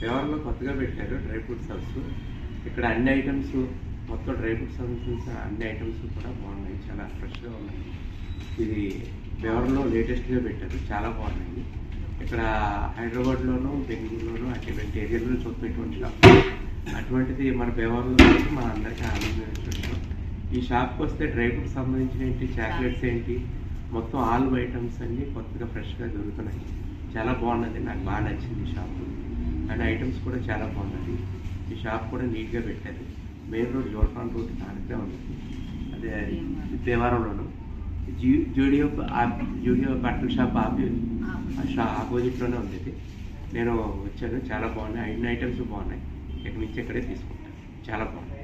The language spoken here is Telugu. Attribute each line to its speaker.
Speaker 1: ఫేవర్లో కొత్తగా పెట్టారు డ్రై ఫ్రూట్స్ హౌస్ ఇక్కడ అన్ని ఐటమ్స్ మొత్తం డ్రై ఫ్రూట్స్ హౌస్ అన్ని ఐటమ్స్ కూడా బాగున్నాయి. చాలా ఫ్రెష్గా ఉన్నాయి. ఇది బెవర్లో లేటెస్ట్గా పెట్టారు. చాలా బాగున్నాయి. ఇక్కడ హైదరాబాద్లోను బెంగళూరులోను అటువంటి ఏరియాలో చూస్తున్నటువంటి అటువంటిది మన బెవర్లో మన అందరికీ ఆనందించడం ఈ షాప్కి వస్తే డ్రై ఫ్రూట్స్ సంబంధించిన ఏంటి చాక్లెట్స్ ఏంటి మొత్తం ఆల్ ఐటమ్స్ అన్నీ కొత్తగా ఫ్రెష్గా దొరుకుతున్నాయి. చాలా బాగున్నది. నాకు బాగా నచ్చింది ఈ షాప్. అండ్ ఐటమ్స్ కూడా చాలా బాగున్నది ఈ షాప్ కూడా నీట్గా పెట్టారు. మెయిన్ రోడ్ జోల్పాన్ రోడ్ దానికే ఉంది. అదే దేవారంలోను. జూ జూడియో జూడియో బట్టల షాప్ ఆపి ఆ షా ఆపోజిట్లోనే ఉంది నేను వచ్చాను. చాలా బాగున్నాయి. అన్ని ఐటమ్స్ బాగున్నాయి. ఇక్కడి నుంచి ఇక్కడే తీసుకుంటాను. చాలా బాగుంది